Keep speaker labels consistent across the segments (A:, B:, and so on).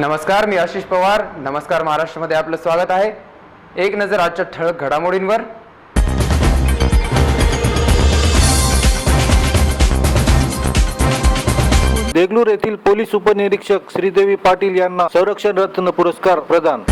A: नमस्कार मी आशिष पवार. नमस्कार महाराष्ट्रामध्ये आपलं स्वागत आहे. एक नजर आजच्या ठळक घडामोडींवर.
B: देगलूर येथील पोलीस उपनिरीक्षक श्रीदेवी पाटील यांना संरक्षण रत्न पुरस्कार प्रदान.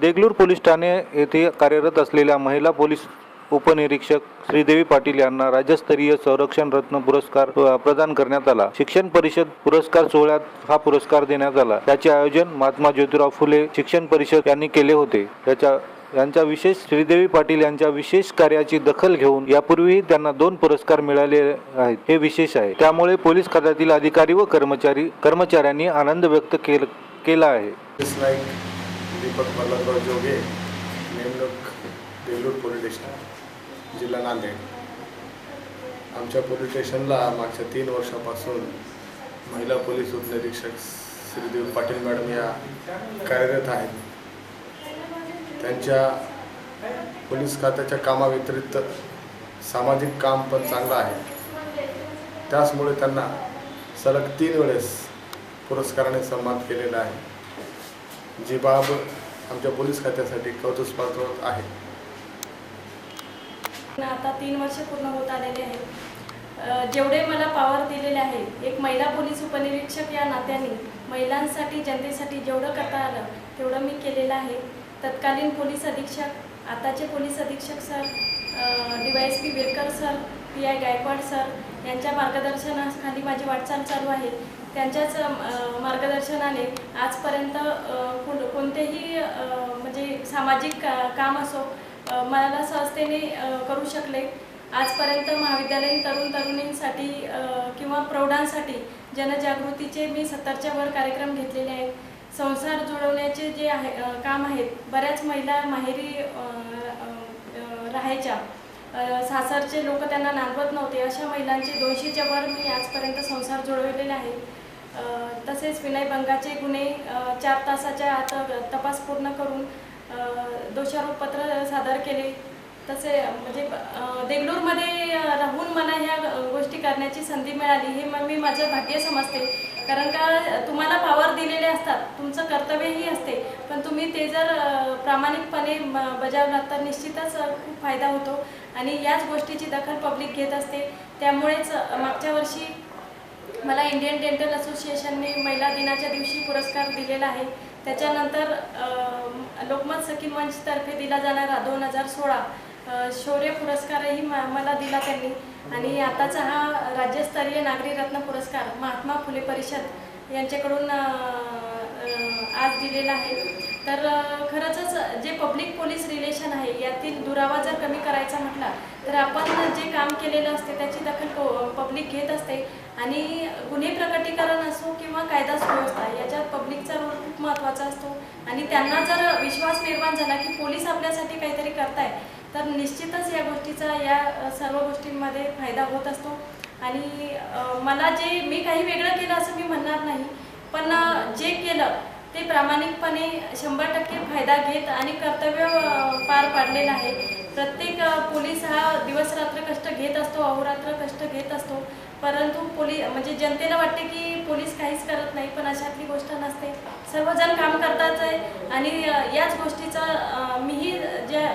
B: देगलूर पोलीस ठाणे येथे कार्यरत असलेल्या महिला पोलीस उपनिरीक्षक श्रीदेवी पाटील यांना राज्यस्तरीय संरक्षण रत्न पुरस्कार प्रदान करण्यात आला. शिक्षण परिषद पुरस्कार सोहळ्यात हा पुरस्कार देण्यात आला. त्याचे आयोजन महात्मा ज्योतिराव फुले शिक्षण परिषद यांनी केले होते. त्याच्या यांच्या विशेष श्रीदेवी पाटील यांच्या विशेष कार्याची दखल घेऊन यापूर्वीही त्यांना दोन पुरस्कार मिळाले आहेत. हे विशेष आहे. त्यामुळे पोलीस खात्यातील अधिकारी व कर्मचारी कर्मचाऱ्यांनी आनंद व्यक्त केल- केला आहे.
C: दीपक जोगे नेमणूक देगलूर पोलीस स्टेशन जिल्हा नांदेड. आमच्या पोलीस स्टेशनला मागच्या तीन वर्षापासून महिला पोलीस उपनिरीक्षक श्रीदेव पाटील मॅडम या कार्यरत आहेत. त्यांच्या पोलीस खात्याच्या कामाव्यतिरिक्त सामाजिक काम पण चांगलं आहे. त्याचमुळे त्यांना सलग तीन वेळेस पुरस्काराने सन्मान केलेला आहे. जी बाब आमच्या पोलीस खात्यासाठी कौतुकस्पात्र आहे.
D: आता तीन वर्ष पूर्ण होत आलेले आहे जेवढे मला पावर दिलेले आहे एक महिला पोलीस उपनिरीक्षक या नात्याने महिलांसाठी जनतेसाठी जेवढं करता आलं तेवढं मी केलेलं आहे. तत्कालीन पोलीस अधीक्षक आताचे पोलीस अधीक्षक sir D Y S P Virkar sir P I Gaikwad sir यांच्या मार्गदर्शनाखाली माझी वाटचाल चालू आहे. त्यांच्याच मार्गदर्शनाने आजपर्यंत कोण- कोणतेही म्हणजे सामाजिक का- काम असो मला सहजतेने करू शकले. आजपर्यंत महाविद्यालयीन तरुण तरुणींसाठी किंवा प्रौढांसाठी जनजागृतीचे मी सत्तरच्या वर कार्यक्रम घेतलेले आहेत. संसार जुळवण्याचे जे आहे काम आहेत बऱ्याच महिला माहेरी राहायच्या. सासरचे लोक त्यांना नांदवत नव्हते. अशा महिलांचे दोनशेच्या वर मी आजपर्यंत संसार जुळवलेले आहे. तसेच विनयभंगाचे गुन्हे चार तासाच्या आत तपास पूर्ण करून दोषारोपपत्र सादर केले. तसे म्हणजे देगलूरमध्ये राहून मला ह्या गोष्टी करण्याची संधी मिळाली हे मग मी माझं भाग्य समजते. कारण का तुम्हाला पावर दिलेले असतात तुमचं कर्तव्यही असते. पण तुम्ही ते जर प्रामाणिकपणे म- बजावलात तर निश्चितच खूप फायदा होतो. आणि याच गोष्टीची दखल पब्लिक घेत असते. त्यामुळेच मागच्या वर्षी मला इंडियन डेंटल असोसिएशनने महिला दिनाच्या दिवशी पुरस्कार दिलेला आहे. त्याच्यानंतर लोकमत सखी मंचतर्फे दिला जाणारा दोन हजार सोळा शौर्य पुरस्कारही म- मला दिला त्यांनी. आणि आताचा हा राज्यस्तरीय नागरी रत्न पुरस्कार महात्मा फुले परिषद यांच्याकडून आज दिलेला आहे. तर खरंच जे पब्लिक पोलीस रिलेशन आहे यातील दुरावा जर कमी करायचा म्हटला तर आपण जे काम केलेलं असते त्याची दखल पब्लिक घेत असते. आणि गुन्हे प्रकटीकरण असो किंवा कायदा सुव्यवस्था याच्यात पब्लिकचा रोल खूप महत्त्वाचा असतो. आणि त्यांना जर विश्वास निर्माण झाला की पोलीस आपल्यासाठी काहीतरी करताय तर निश्चितच या गोष्टीचा या सर्व गोष्टींमध्ये फायदा होत असतो. आणि मला जे मी काही वेगळं केलं असं मी म्हणणार नाही पण जे केलं ते प्रामाणिकपणे शंभर टक्के फायदा घेत आणि कर्तव्य पार पाडलेलं आहे. प्रत्येक पोलीस हा दिवसरात्र कष्ट घेत असतो अहोरात्र कष्ट घेत असतो. परंतु पोलीस म्हणजे जनतेला वाटते की पोलीस काहीच करत नाही पण अशातली गोष्ट नसते. सर्वजण काम करतात आहे आणि याच गोष्टीचं मीही जे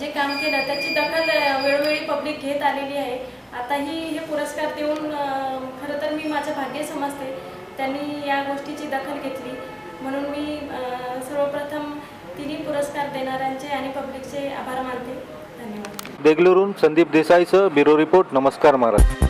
D: जे काम केलं त्याची दखल वेळोवेळी पब्लिक घेत आलेली आहे. आताही हे पुरस्कार देऊन खरं तर मी माझं भाग्य समजते. त्यांनी या गोष्टीची दखल घेतली. म्हणून मी सर्वप्रथम तिन्ही पुरस्कार देणाऱ्यांचे आणि पब्लिकचे आभार मानते. धन्यवाद.
B: बेंगलुरून संदीप देसाईचं ब्युरो रिपोर्ट. नमस्कार महाराष्ट्र